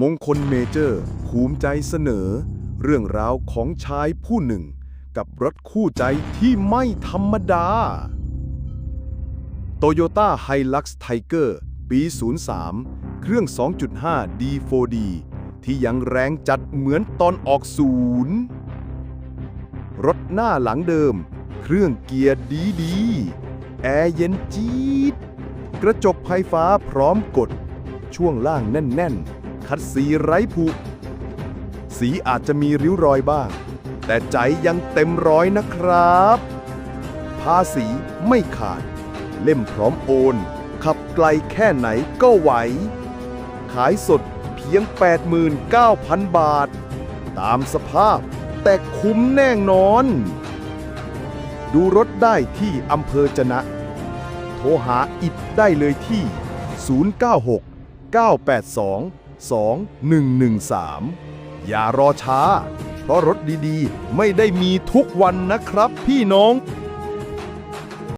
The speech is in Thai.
มงคลเมเจอร์ภูมิใจเสนอ เรื่องราวของชายผู้หนึ่ง กับรถคู่ใจที่ไม่ธรรมดา Toyota Hilux Tiger ปี 03 เครื่อง 2.5 D4D ที่ยังแรงจัดเหมือนตอนออกศูนย์รถหน้าหลังเดิม เครื่องเกียร์ดีดี แอร์เย็นจี๊ด กระจกไฟฟ้าพร้อมกด ช่วงล่างแน่น ๆ คัดสีไร้ผุ สีอาจจะมีริ้วรอยบ้าง แต่ใจยังเต็มร้อยนะครับ ภาษีไม่ขาด เล่มพร้อมโอน ขับไกลแค่ไหนก็ไหว ขายสดเพียง 89,000 บาท ตามสภาพแต่คุ้มแน่นอน ดูรถได้ที่อำเภอจะนะ โทรหาอิดได้เลยที่ 096 982 2113 อย่ารอช้า เพราะรถดีๆ ไม่ได้มีทุกวันนะครับพี่น้อง